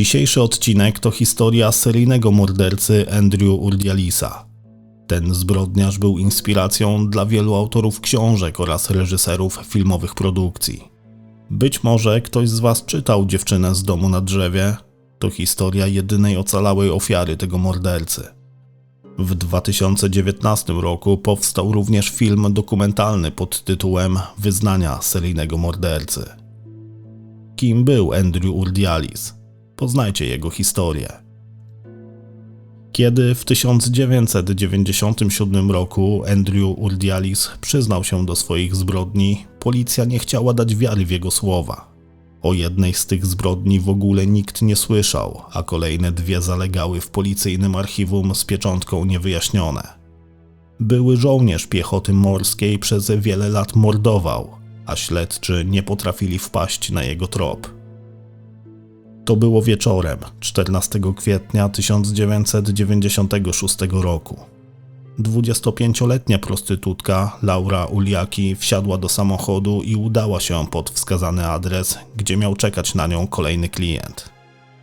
Dzisiejszy odcinek to historia seryjnego mordercy Andrew Urdialisa. Ten zbrodniarz był inspiracją dla wielu autorów książek oraz reżyserów filmowych produkcji. Być może ktoś z Was czytał Dziewczynę z domu na drzewie. To historia jedynej ocalałej ofiary tego mordercy. W 2019 roku powstał również film dokumentalny pod tytułem Wyznania seryjnego mordercy. Kim był Andrew Urdialis? Poznajcie jego historię. Kiedy w 1997 roku Andrew Urdialis przyznał się do swoich zbrodni, policja nie chciała dać wiary w jego słowa. O jednej z tych zbrodni w ogóle nikt nie słyszał, a kolejne dwie zalegały w policyjnym archiwum z pieczątką niewyjaśnione. Były żołnierz piechoty morskiej przez wiele lat mordował, a śledczy nie potrafili wpaść na jego trop. To było wieczorem 14 kwietnia 1996 roku. 25-letnia prostytutka Laura Uliaki wsiadła do samochodu i udała się pod wskazany adres, gdzie miał czekać na nią kolejny klient.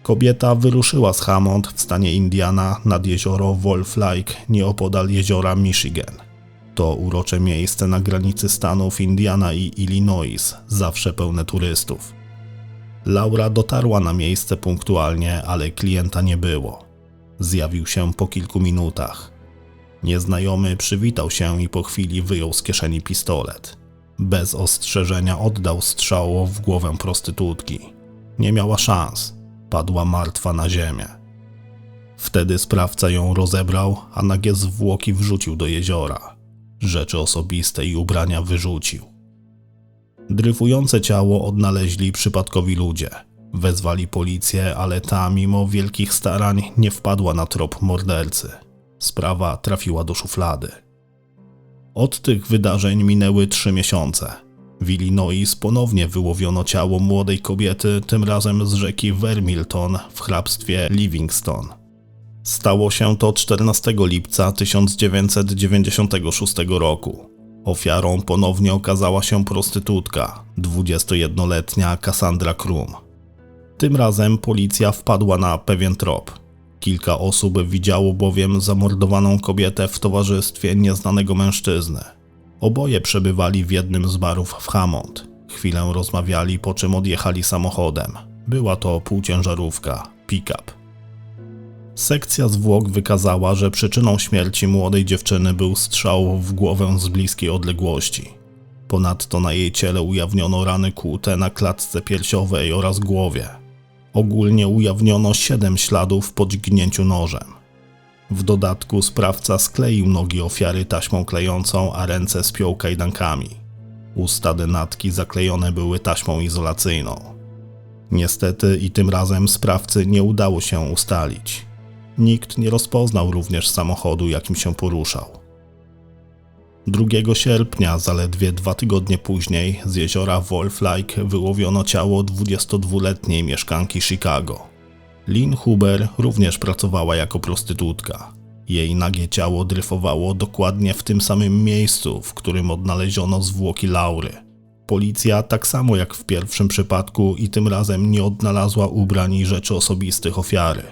Kobieta wyruszyła z Hammond w stanie Indiana nad jezioro Wolf Lake nieopodal jeziora Michigan. To urocze miejsce na granicy stanów Indiana i Illinois, zawsze pełne turystów. Laura dotarła na miejsce punktualnie, ale klienta nie było. Zjawił się po kilku minutach. Nieznajomy przywitał się i po chwili wyjął z kieszeni pistolet. Bez ostrzeżenia oddał strzał w głowę prostytutki. Nie miała szans. Padła martwa na ziemię. Wtedy sprawca ją rozebrał, a nagie zwłoki wrzucił do jeziora. Rzeczy osobiste i ubrania wyrzucił. Dryfujące ciało odnaleźli przypadkowi ludzie. Wezwali policję, ale ta, mimo wielkich starań, nie wpadła na trop mordercy. Sprawa trafiła do szuflady. Od tych wydarzeń minęły trzy miesiące. W Illinois ponownie wyłowiono ciało młodej kobiety, tym razem z rzeki Vermilton w hrabstwie Livingston. Stało się to 14 lipca 1996 roku. Ofiarą ponownie okazała się prostytutka, 21-letnia Cassandra Krum. Tym razem policja wpadła na pewien trop. Kilka osób widziało bowiem zamordowaną kobietę w towarzystwie nieznanego mężczyzny. Oboje przebywali w jednym z barów w Hammond. Chwilę rozmawiali, po czym odjechali samochodem. Była to półciężarówka, pick-up. Sekcja zwłok wykazała, że przyczyną śmierci młodej dziewczyny był strzał w głowę z bliskiej odległości. Ponadto na jej ciele ujawniono rany kłute na klatce piersiowej oraz głowie. Ogólnie ujawniono siedem śladów po dźgnięciu nożem. W dodatku sprawca skleił nogi ofiary taśmą klejącą, a ręce spiął kajdankami. Usta denatki zaklejone były taśmą izolacyjną. Niestety i tym razem sprawcy nie udało się ustalić. Nikt nie rozpoznał również samochodu, jakim się poruszał. 2 sierpnia, zaledwie dwa tygodnie później, z jeziora Wolf Lake wyłowiono ciało 22-letniej mieszkanki Chicago. Lynn Huber również pracowała jako prostytutka. Jej nagie ciało dryfowało dokładnie w tym samym miejscu, w którym odnaleziono zwłoki Laury. Policja, tak samo jak w pierwszym przypadku, i tym razem nie odnalazła ubrań i rzeczy osobistych ofiary.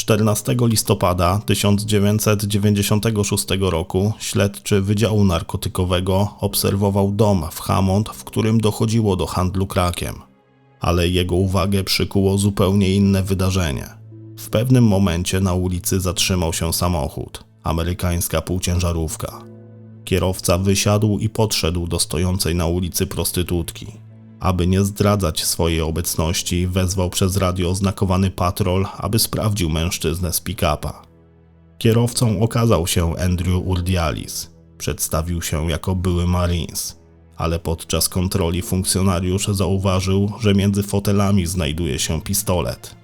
14 listopada 1996 roku śledczy Wydziału Narkotykowego obserwował dom w Hammond, w którym dochodziło do handlu krakiem. Ale jego uwagę przykuło zupełnie inne wydarzenie. W pewnym momencie na ulicy zatrzymał się samochód, amerykańska półciężarówka. Kierowca wysiadł i podszedł do stojącej na ulicy prostytutki. Aby nie zdradzać swojej obecności, wezwał przez radio oznakowany patrol, aby sprawdził mężczyznę z pick-upa. Kierowcą okazał się Andrew Urdialis. Przedstawił się jako były Marines, ale podczas kontroli funkcjonariusz zauważył, że między fotelami znajduje się pistolet.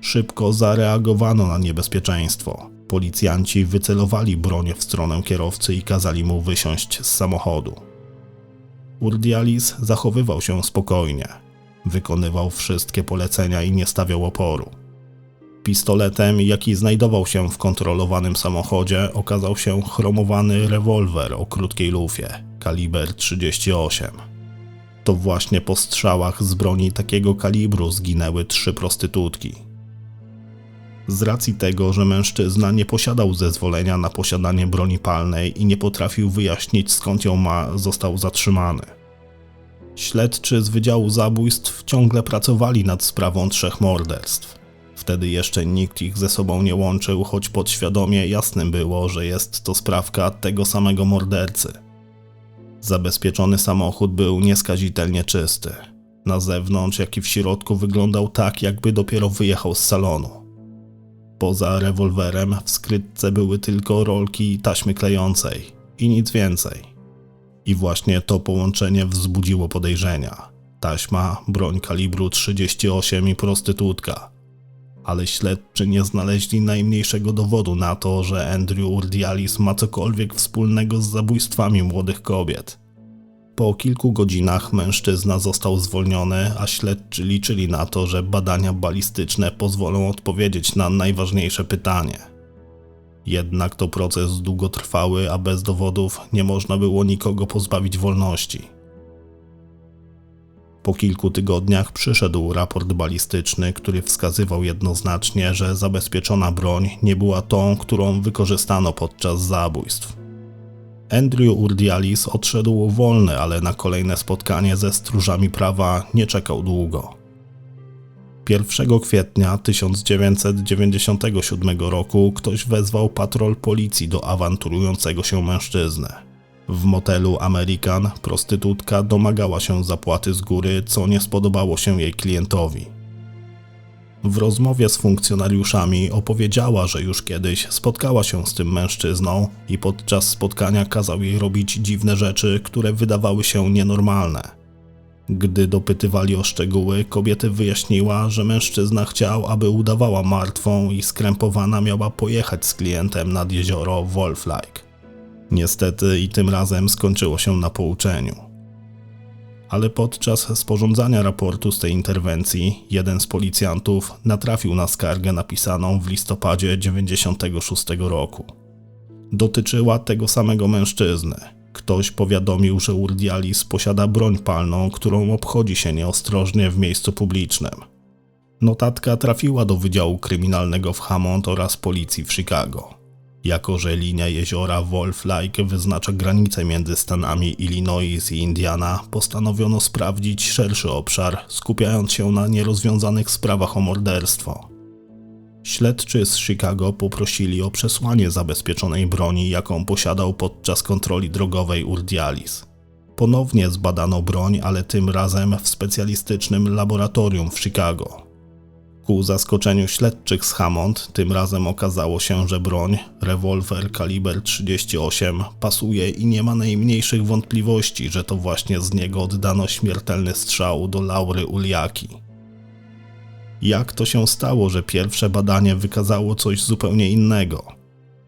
Szybko zareagowano na niebezpieczeństwo. Policjanci wycelowali broń w stronę kierowcy i kazali mu wysiąść z samochodu. Urdialis zachowywał się spokojnie. Wykonywał wszystkie polecenia i nie stawiał oporu. Pistoletem, jaki znajdował się w kontrolowanym samochodzie, okazał się chromowany rewolwer o krótkiej lufie, kaliber 38. To właśnie po strzałach z broni takiego kalibru zginęły trzy prostytutki. Z racji tego, że mężczyzna nie posiadał zezwolenia na posiadanie broni palnej i nie potrafił wyjaśnić skąd ją ma, został zatrzymany. Śledczy z Wydziału Zabójstw ciągle pracowali nad sprawą trzech morderstw. Wtedy jeszcze nikt ich ze sobą nie łączył, choć podświadomie jasnym było, że jest to sprawka tego samego mordercy. Zabezpieczony samochód był nieskazitelnie czysty. Na zewnątrz, jak i w środku wyglądał tak, jakby dopiero wyjechał z salonu. Poza rewolwerem w skrytce były tylko rolki taśmy klejącej i nic więcej. I właśnie to połączenie wzbudziło podejrzenia. Taśma, broń kalibru 38 i prostytutka. Ale śledczy nie znaleźli najmniejszego dowodu na to, że Andrew Urdialis ma cokolwiek wspólnego z zabójstwami młodych kobiet. Po kilku godzinach mężczyzna został zwolniony, a śledczy liczyli na to, że badania balistyczne pozwolą odpowiedzieć na najważniejsze pytanie. Jednak to proces długotrwały, a bez dowodów nie można było nikogo pozbawić wolności. Po kilku tygodniach przyszedł raport balistyczny, który wskazywał jednoznacznie, że zabezpieczona broń nie była tą, którą wykorzystano podczas zabójstw. Andrew Urdialis odszedł wolny, ale na kolejne spotkanie ze stróżami prawa nie czekał długo. 1 kwietnia 1997 roku ktoś wezwał patrol policji do awanturującego się mężczyzny. W motelu American prostytutka domagała się zapłaty z góry, co nie spodobało się jej klientowi. W rozmowie z funkcjonariuszami opowiedziała, że już kiedyś spotkała się z tym mężczyzną i podczas spotkania kazał jej robić dziwne rzeczy, które wydawały się nienormalne. Gdy dopytywali o szczegóły, kobiety wyjaśniła, że mężczyzna chciał, aby udawała martwą i skrępowana miała pojechać z klientem nad jezioro Wolf Lake. Niestety i tym razem skończyło się na pouczeniu. Ale podczas sporządzania raportu z tej interwencji jeden z policjantów natrafił na skargę napisaną w listopadzie 96 roku. Dotyczyła tego samego mężczyzny. Ktoś powiadomił, że Urdialis posiada broń palną, którą obchodzi się nieostrożnie w miejscu publicznym. Notatka trafiła do Wydziału Kryminalnego w Hammond oraz policji w Chicago. Jako, że linia jeziora Wolf Lake wyznacza granicę między Stanami Illinois i Indiana, postanowiono sprawdzić szerszy obszar, skupiając się na nierozwiązanych sprawach o morderstwo. Śledczy z Chicago poprosili o przesłanie zabezpieczonej broni, jaką posiadał podczas kontroli drogowej Urdialis. Ponownie zbadano broń, ale tym razem w specjalistycznym laboratorium w Chicago. Ku zaskoczeniu śledczych z Hammond, tym razem okazało się, że broń, rewolwer kaliber 38, pasuje i nie ma najmniejszych wątpliwości, że to właśnie z niego oddano śmiertelny strzał do Laury Uliaki. Jak to się stało, że pierwsze badanie wykazało coś zupełnie innego?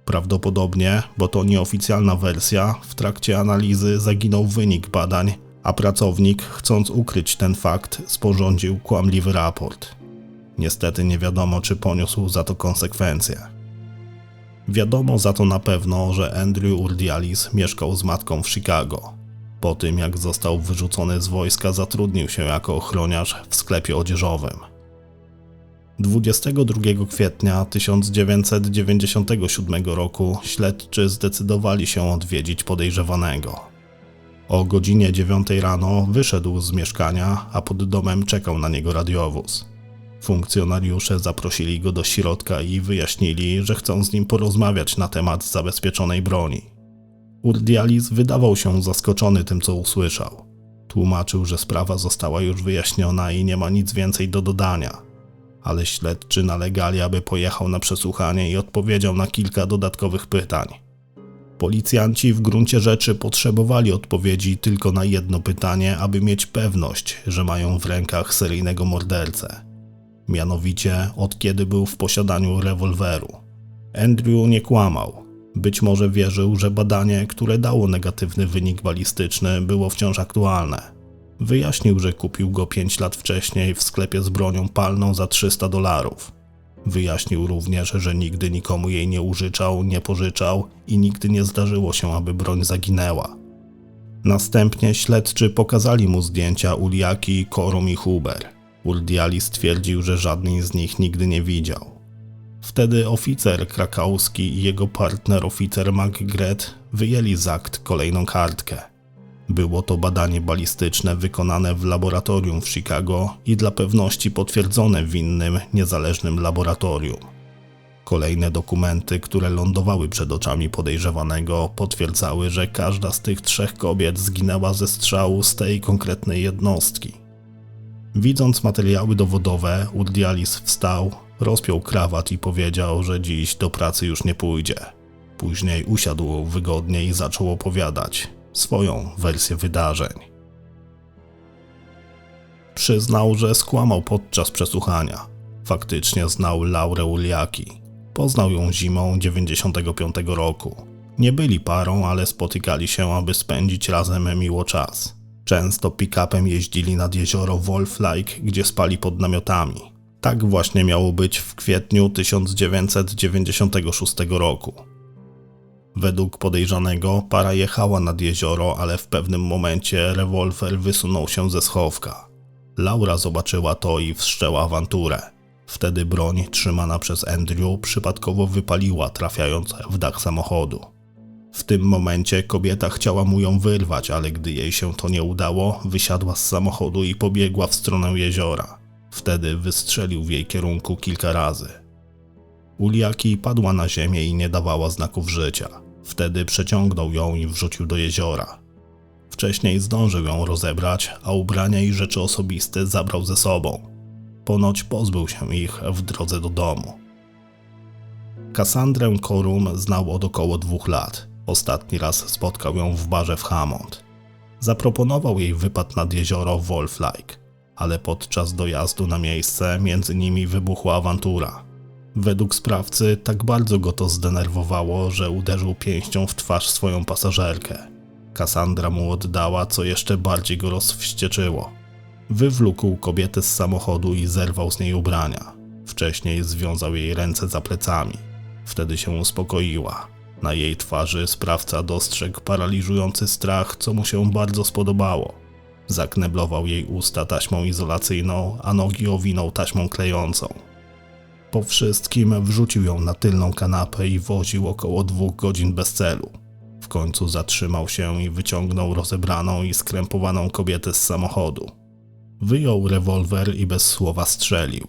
Prawdopodobnie, bo to nieoficjalna wersja, w trakcie analizy zaginął wynik badań, a pracownik, chcąc ukryć ten fakt, sporządził kłamliwy raport. Niestety nie wiadomo, czy poniósł za to konsekwencje. Wiadomo za to na pewno, że Andrew Urdialis mieszkał z matką w Chicago. Po tym, jak został wyrzucony z wojska, zatrudnił się jako ochroniarz w sklepie odzieżowym. 22 kwietnia 1997 roku śledczy zdecydowali się odwiedzić podejrzewanego. O godzinie 9 rano wyszedł z mieszkania, a pod domem czekał na niego radiowóz. Funkcjonariusze zaprosili go do środka i wyjaśnili, że chcą z nim porozmawiać na temat zabezpieczonej broni. Urdialis wydawał się zaskoczony tym, co usłyszał. Tłumaczył, że sprawa została już wyjaśniona i nie ma nic więcej do dodania. Ale śledczy nalegali, aby pojechał na przesłuchanie i odpowiedział na kilka dodatkowych pytań. Policjanci w gruncie rzeczy potrzebowali odpowiedzi tylko na jedno pytanie, aby mieć pewność, że mają w rękach seryjnego mordercę mianowicie od kiedy był w posiadaniu rewolweru. Andrew nie kłamał. Być może wierzył, że badanie, które dało negatywny wynik balistyczny, było wciąż aktualne. Wyjaśnił, że kupił go 5 lat wcześniej w sklepie z bronią palną za 300 dolarów. Wyjaśnił również, że nigdy nikomu jej nie użyczał, nie pożyczał i nigdy nie zdarzyło się, aby broń zaginęła. Następnie śledczy pokazali mu zdjęcia Uliaki, Korum i Huber. Urdiali stwierdził, że żadnej z nich nigdy nie widział. Wtedy oficer krakowski i jego partner oficer McGret wyjęli z akt kolejną kartkę. Było to badanie balistyczne wykonane w laboratorium w Chicago i dla pewności potwierdzone w innym, niezależnym laboratorium. Kolejne dokumenty, które lądowały przed oczami podejrzewanego, potwierdzały, że każda z tych trzech kobiet zginęła ze strzału z tej konkretnej jednostki. Widząc materiały dowodowe, Urdialis wstał, rozpiął krawat i powiedział, że dziś do pracy już nie pójdzie. Później usiadł wygodnie i zaczął opowiadać swoją wersję wydarzeń. Przyznał, że skłamał podczas przesłuchania. Faktycznie znał Laurę Uliaki. Poznał ją zimą 95 roku. Nie byli parą, ale spotykali się, aby spędzić razem miło czas. Często pick-upem jeździli nad jezioro Wolf Lake, gdzie spali pod namiotami. Tak właśnie miało być w kwietniu 1996 roku. Według podejrzanego para jechała nad jezioro, ale w pewnym momencie rewolwer wysunął się ze schowka. Laura zobaczyła to i wszczęła awanturę. Wtedy broń trzymana przez Andrew przypadkowo wypaliła, trafiając w dach samochodu. W tym momencie kobieta chciała mu ją wyrwać, ale gdy jej się to nie udało, wysiadła z samochodu i pobiegła w stronę jeziora. Wtedy wystrzelił w jej kierunku kilka razy. Uliaki padła na ziemię i nie dawała znaków życia. Wtedy przeciągnął ją i wrzucił do jeziora. Wcześniej zdążył ją rozebrać, a ubrania i rzeczy osobiste zabrał ze sobą. Ponoć pozbył się ich w drodze do domu. Kassandrę Korum znał od około dwóch lat. Ostatni raz spotkał ją w barze w Hammond. Zaproponował jej wypad nad jezioro Wolf Lake, ale podczas dojazdu na miejsce między nimi wybuchła awantura. Według sprawcy tak bardzo go to zdenerwowało, że uderzył pięścią w twarz swoją pasażerkę. Kassandra mu oddała, co jeszcze bardziej go rozwścieczyło. Wywlókł kobietę z samochodu i zerwał z niej ubrania. Wcześniej związał jej ręce za plecami. Wtedy się uspokoiła. Na jej twarzy sprawca dostrzegł paraliżujący strach, co mu się bardzo spodobało. Zakneblował jej usta taśmą izolacyjną, a nogi owinął taśmą klejącą. Po wszystkim wrzucił ją na tylną kanapę i woził około dwóch godzin bez celu. W końcu zatrzymał się i wyciągnął rozebraną i skrępowaną kobietę z samochodu. Wyjął rewolwer i bez słowa strzelił,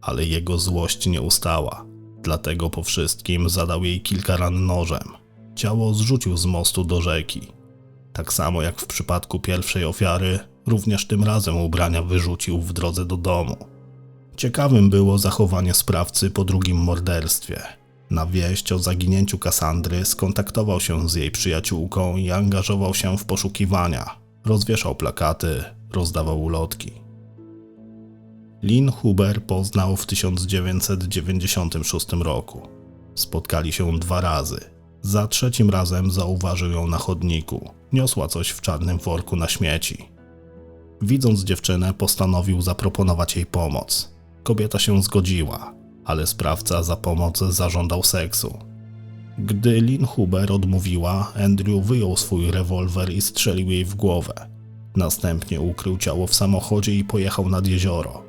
ale jego złość nie ustała. Dlatego po wszystkim zadał jej kilka ran nożem. Ciało zrzucił z mostu do rzeki. Tak samo jak w przypadku pierwszej ofiary, również tym razem ubrania wyrzucił w drodze do domu. Ciekawym było zachowanie sprawcy po drugim morderstwie. Na wieść o zaginięciu Kasandry skontaktował się z jej przyjaciółką i angażował się w poszukiwania. Rozwieszał plakaty, rozdawał ulotki. Lin Huber poznał w 1996 roku. Spotkali się dwa razy. Za trzecim razem zauważył ją na chodniku. Niosła coś w czarnym worku na śmieci. Widząc dziewczynę, postanowił zaproponować jej pomoc. Kobieta się zgodziła, ale sprawca za pomoc zażądał seksu. Gdy Lin Huber odmówiła, Andrew wyjął swój rewolwer i strzelił jej w głowę. Następnie ukrył ciało w samochodzie i pojechał nad jezioro.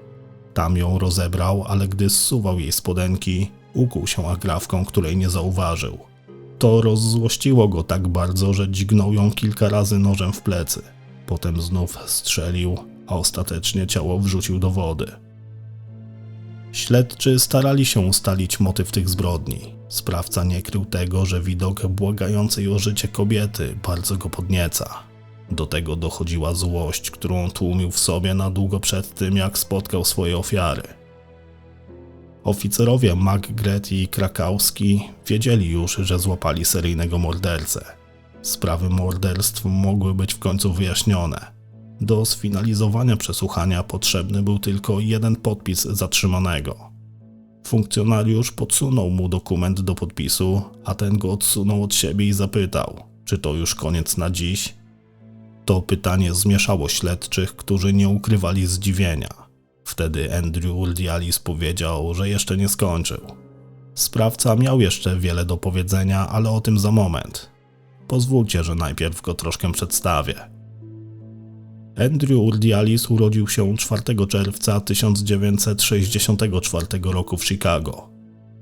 Tam ją rozebrał, ale gdy zsuwał jej spodenki, ukuł się agrafką, której nie zauważył. To rozzłościło go tak bardzo, że dźgnął ją kilka razy nożem w plecy. Potem znów strzelił, a ostatecznie ciało wrzucił do wody. Śledczy starali się ustalić motyw tych zbrodni. Sprawca nie krył tego, że widok błagającej o życie kobiety bardzo go podnieca. Do tego dochodziła złość, którą tłumił w sobie na długo przed tym, jak spotkał swoje ofiary. Oficerowie McGret i Krakowski wiedzieli już, że złapali seryjnego mordercę. Sprawy morderstw mogły być w końcu wyjaśnione. Do sfinalizowania przesłuchania potrzebny był tylko jeden podpis zatrzymanego. Funkcjonariusz podsunął mu dokument do podpisu, a ten go odsunął od siebie i zapytał, czy to już koniec na dziś? To pytanie zmieszało śledczych, którzy nie ukrywali zdziwienia. Wtedy Andrew Urdialis powiedział, że jeszcze nie skończył. Sprawca miał jeszcze wiele do powiedzenia, ale o tym za moment. Pozwólcie, że najpierw go troszkę przedstawię. Andrew Urdialis urodził się 4 czerwca 1964 roku w Chicago.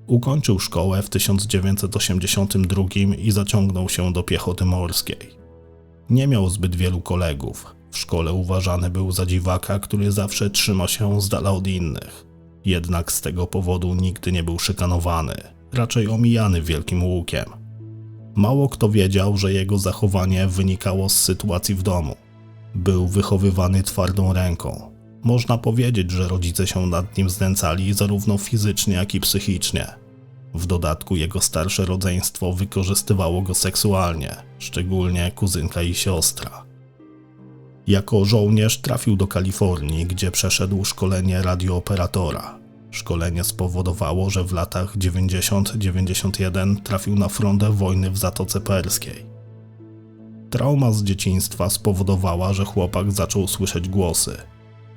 Ukończył szkołę w 1982 i zaciągnął się do piechoty morskiej. Nie miał zbyt wielu kolegów. W szkole uważany był za dziwaka, który zawsze trzyma się z dala od innych. Jednak z tego powodu nigdy nie był szykanowany, raczej omijany wielkim łukiem. Mało kto wiedział, że jego zachowanie wynikało z sytuacji w domu. Był wychowywany twardą ręką. Można powiedzieć, że rodzice się nad nim znęcali zarówno fizycznie, jak i psychicznie. W dodatku jego starsze rodzeństwo wykorzystywało go seksualnie, szczególnie kuzynka i siostra. Jako żołnierz trafił do Kalifornii, gdzie przeszedł szkolenie radiooperatora. Szkolenie spowodowało, że w latach 90-91 trafił na front wojny w Zatoce Perskiej. Trauma z dzieciństwa spowodowała, że chłopak zaczął słyszeć głosy.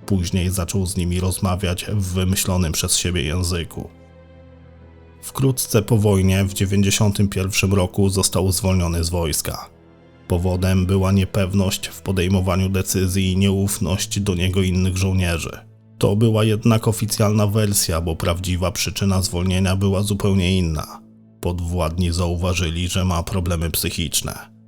Później zaczął z nimi rozmawiać w wymyślonym przez siebie języku. Wkrótce po wojnie w 91 roku został zwolniony z wojska. Powodem była niepewność w podejmowaniu decyzji i nieufność do niego innych żołnierzy. To była jednak oficjalna wersja, bo prawdziwa przyczyna zwolnienia była zupełnie inna. Podwładni zauważyli, że ma problemy psychiczne.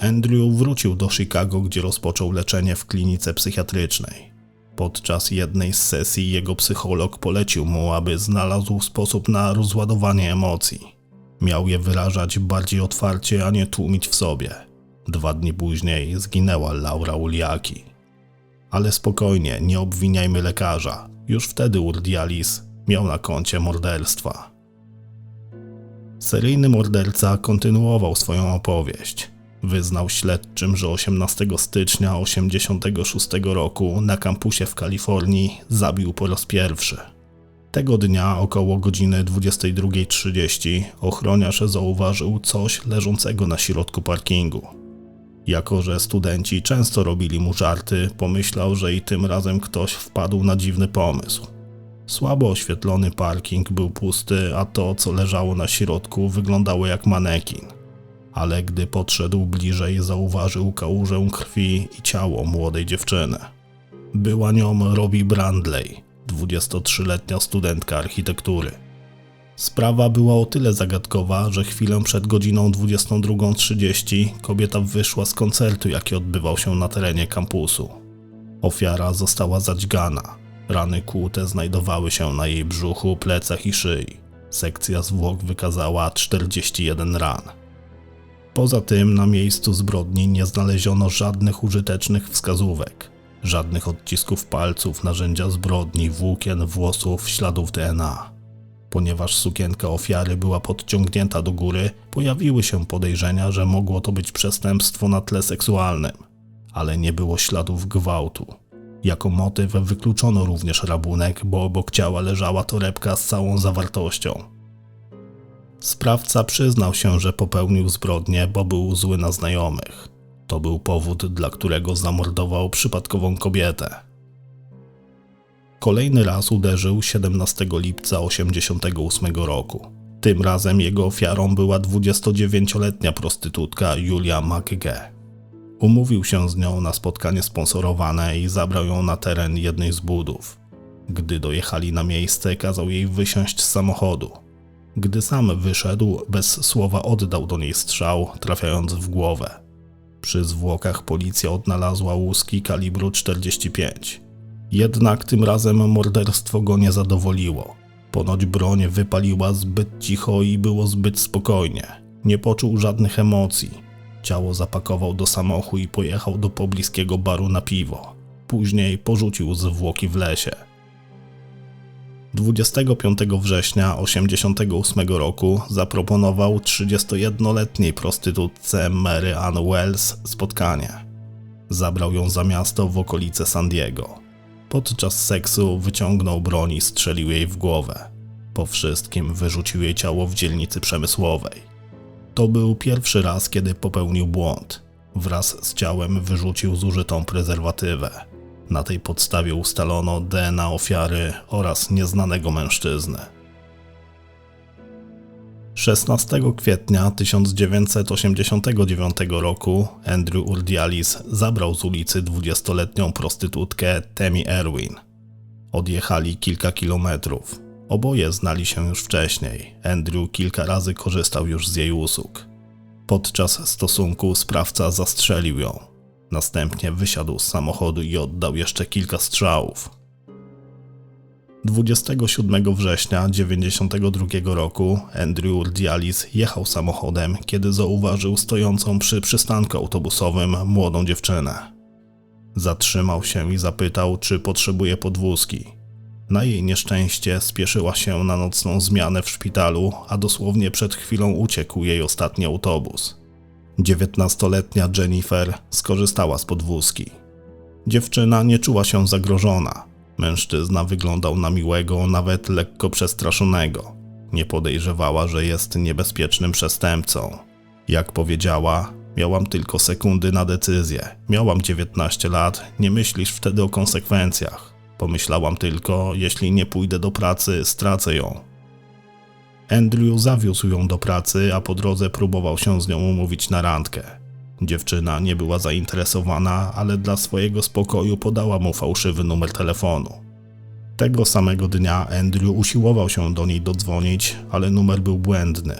Andrew wrócił do Chicago, gdzie rozpoczął leczenie w klinice psychiatrycznej. Podczas jednej z sesji jego psycholog polecił mu, aby znalazł sposób na rozładowanie emocji. Miał je wyrażać bardziej otwarcie, a nie tłumić w sobie. Dwa dni później zginęła Laura Uliaki. Ale spokojnie, nie obwiniajmy lekarza. Już wtedy Urdialis miał na koncie morderstwa. Seryjny morderca kontynuował swoją opowieść. Wyznał śledczym, że 18 stycznia 1986 roku na kampusie w Kalifornii zabił po raz pierwszy. Tego dnia około godziny 22.30 ochroniarz zauważył coś leżącego na środku parkingu. Jako, że studenci często robili mu żarty, pomyślał, że i tym razem ktoś wpadł na dziwny pomysł. Słabo oświetlony parking był pusty, a to, co leżało na środku, wyglądało jak manekin ale gdy podszedł bliżej, zauważył kałużę krwi i ciało młodej dziewczyny. Była nią Robbie Brandley, 23-letnia studentka architektury. Sprawa była o tyle zagadkowa, że chwilę przed godziną 22.30 kobieta wyszła z koncertu, jaki odbywał się na terenie kampusu. Ofiara została zadźgana. Rany kłute znajdowały się na jej brzuchu, plecach i szyi. Sekcja zwłok wykazała 41 ran. Poza tym na miejscu zbrodni nie znaleziono żadnych użytecznych wskazówek, żadnych odcisków palców, narzędzia zbrodni, włókien, włosów, śladów DNA. Ponieważ sukienka ofiary była podciągnięta do góry, pojawiły się podejrzenia, że mogło to być przestępstwo na tle seksualnym, ale nie było śladów gwałtu. Jako motyw wykluczono również rabunek, bo obok ciała leżała torebka z całą zawartością. Sprawca przyznał się, że popełnił zbrodnię, bo był zły na znajomych. To był powód, dla którego zamordował przypadkową kobietę. Kolejny raz uderzył 17 lipca 1988 roku. Tym razem jego ofiarą była 29-letnia prostytutka Julia McGee. Umówił się z nią na spotkanie sponsorowane i zabrał ją na teren jednej z budów. Gdy dojechali na miejsce, kazał jej wysiąść z samochodu. Gdy sam wyszedł, bez słowa oddał do niej strzał, trafiając w głowę. Przy zwłokach policja odnalazła łuski kalibru 45. Jednak tym razem morderstwo go nie zadowoliło. Ponoć broń wypaliła zbyt cicho i było zbyt spokojnie. Nie poczuł żadnych emocji. Ciało zapakował do samochu i pojechał do pobliskiego baru na piwo. Później porzucił zwłoki w lesie. 25 września 1988 roku zaproponował 31-letniej prostytutce Mary Ann Wells spotkanie. Zabrał ją za miasto w okolice San Diego. Podczas seksu wyciągnął broń i strzelił jej w głowę. Po wszystkim wyrzucił jej ciało w dzielnicy przemysłowej. To był pierwszy raz, kiedy popełnił błąd. Wraz z ciałem wyrzucił zużytą prezerwatywę. Na tej podstawie ustalono DNA ofiary oraz nieznanego mężczyzny. 16 kwietnia 1989 roku Andrew Urdialis zabrał z ulicy 20-letnią prostytutkę Temi Erwin. Odjechali kilka kilometrów. Oboje znali się już wcześniej. Andrew kilka razy korzystał już z jej usług. Podczas stosunku sprawca zastrzelił ją. Następnie wysiadł z samochodu i oddał jeszcze kilka strzałów. 27 września 1992 roku Andrew Urdialis jechał samochodem, kiedy zauważył stojącą przy przystanku autobusowym młodą dziewczynę. Zatrzymał się i zapytał, czy potrzebuje podwózki. Na jej nieszczęście spieszyła się na nocną zmianę w szpitalu, a dosłownie przed chwilą uciekł jej ostatni autobus. 19-letnia Jennifer skorzystała z podwózki. Dziewczyna nie czuła się zagrożona. Mężczyzna wyglądał na miłego, nawet lekko przestraszonego. Nie podejrzewała, że jest niebezpiecznym przestępcą. Jak powiedziała, miałam tylko sekundy na decyzję. Miałam 19 lat, nie myślisz wtedy o konsekwencjach. Pomyślałam tylko, jeśli nie pójdę do pracy, stracę ją. Andrew zawiózł ją do pracy, a po drodze próbował się z nią umówić na randkę. Dziewczyna nie była zainteresowana, ale dla swojego spokoju podała mu fałszywy numer telefonu. Tego samego dnia Andrew usiłował się do niej dodzwonić, ale numer był błędny.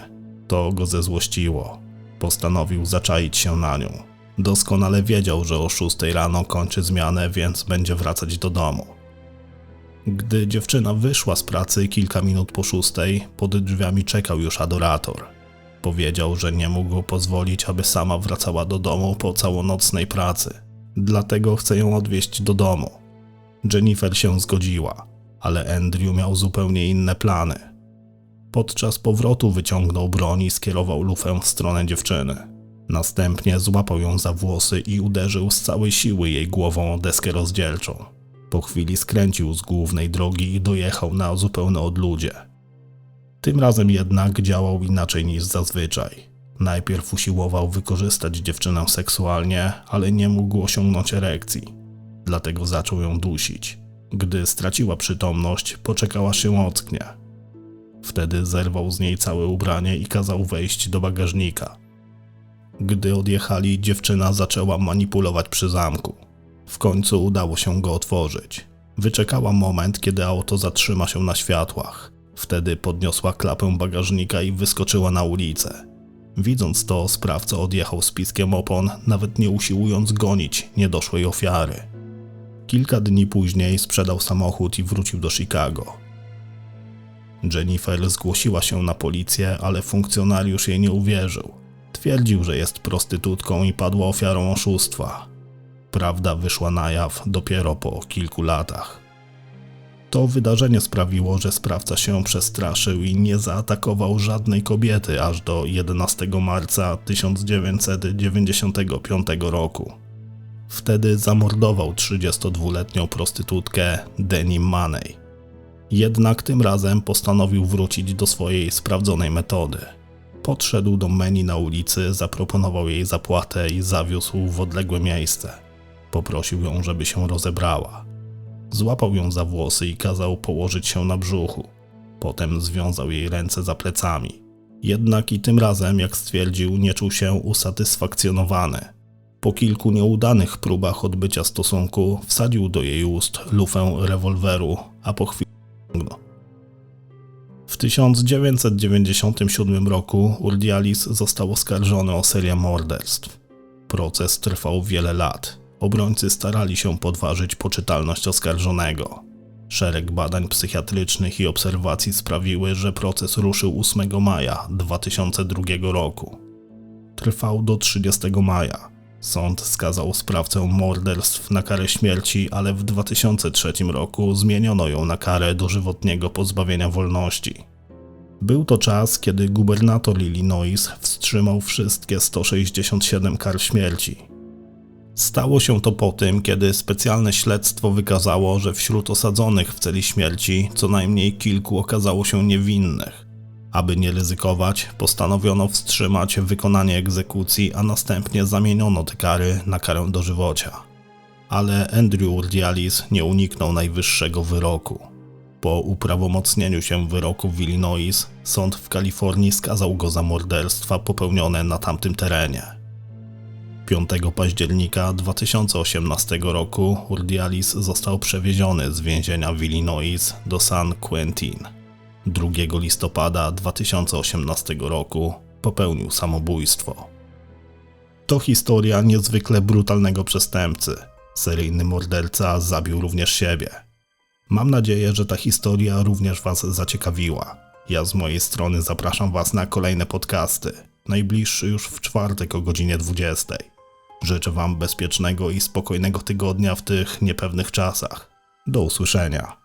To go zezłościło. Postanowił zaczaić się na nią. Doskonale wiedział, że o 6 rano kończy zmianę, więc będzie wracać do domu. Gdy dziewczyna wyszła z pracy kilka minut po szóstej, pod drzwiami czekał już adorator. Powiedział, że nie mógł pozwolić, aby sama wracała do domu po całonocnej pracy. Dlatego chce ją odwieźć do domu. Jennifer się zgodziła, ale Andrew miał zupełnie inne plany. Podczas powrotu wyciągnął broń i skierował lufę w stronę dziewczyny. Następnie złapał ją za włosy i uderzył z całej siły jej głową o deskę rozdzielczą. Po chwili skręcił z głównej drogi i dojechał na zupełne odludzie. Tym razem jednak działał inaczej niż zazwyczaj. Najpierw usiłował wykorzystać dziewczynę seksualnie, ale nie mógł osiągnąć erekcji. Dlatego zaczął ją dusić. Gdy straciła przytomność, poczekała się ocknie. Wtedy zerwał z niej całe ubranie i kazał wejść do bagażnika. Gdy odjechali, dziewczyna zaczęła manipulować przy zamku. W końcu udało się go otworzyć. Wyczekała moment, kiedy auto zatrzyma się na światłach. Wtedy podniosła klapę bagażnika i wyskoczyła na ulicę. Widząc to, sprawca odjechał z piskiem opon, nawet nie usiłując gonić niedoszłej ofiary. Kilka dni później sprzedał samochód i wrócił do Chicago. Jennifer zgłosiła się na policję, ale funkcjonariusz jej nie uwierzył. Twierdził, że jest prostytutką i padła ofiarą oszustwa. Prawda wyszła na jaw dopiero po kilku latach. To wydarzenie sprawiło, że sprawca się przestraszył i nie zaatakował żadnej kobiety aż do 11 marca 1995 roku. Wtedy zamordował 32-letnią prostytutkę Denny Maney. Jednak tym razem postanowił wrócić do swojej sprawdzonej metody. Podszedł do menu na ulicy, zaproponował jej zapłatę i zawiózł w odległe miejsce. Poprosił ją, żeby się rozebrała. Złapał ją za włosy i kazał położyć się na brzuchu. Potem związał jej ręce za plecami. Jednak i tym razem, jak stwierdził, nie czuł się usatysfakcjonowany. Po kilku nieudanych próbach odbycia stosunku wsadził do jej ust lufę rewolweru, a po chwili w 1997 roku Urdialis został oskarżony o serię morderstw. Proces trwał wiele lat. Obrońcy starali się podważyć poczytalność oskarżonego. Szereg badań psychiatrycznych i obserwacji sprawiły, że proces ruszył 8 maja 2002 roku. Trwał do 30 maja. Sąd skazał sprawcę morderstw na karę śmierci, ale w 2003 roku zmieniono ją na karę dożywotniego pozbawienia wolności. Był to czas, kiedy gubernator Illinois wstrzymał wszystkie 167 kar śmierci. Stało się to po tym, kiedy specjalne śledztwo wykazało, że wśród osadzonych w celi śmierci co najmniej kilku okazało się niewinnych. Aby nie ryzykować, postanowiono wstrzymać wykonanie egzekucji, a następnie zamieniono te kary na karę dożywocia. Ale Andrew Urdialis nie uniknął najwyższego wyroku. Po uprawomocnieniu się wyroku w Illinois, sąd w Kalifornii skazał go za morderstwa popełnione na tamtym terenie. 5 października 2018 roku Urdialis został przewieziony z więzienia w Illinois do San Quentin. 2 listopada 2018 roku popełnił samobójstwo. To historia niezwykle brutalnego przestępcy. Seryjny morderca zabił również siebie. Mam nadzieję, że ta historia również Was zaciekawiła. Ja z mojej strony zapraszam Was na kolejne podcasty. Najbliższy już w czwartek o godzinie 20. Życzę Wam bezpiecznego i spokojnego tygodnia w tych niepewnych czasach. Do usłyszenia.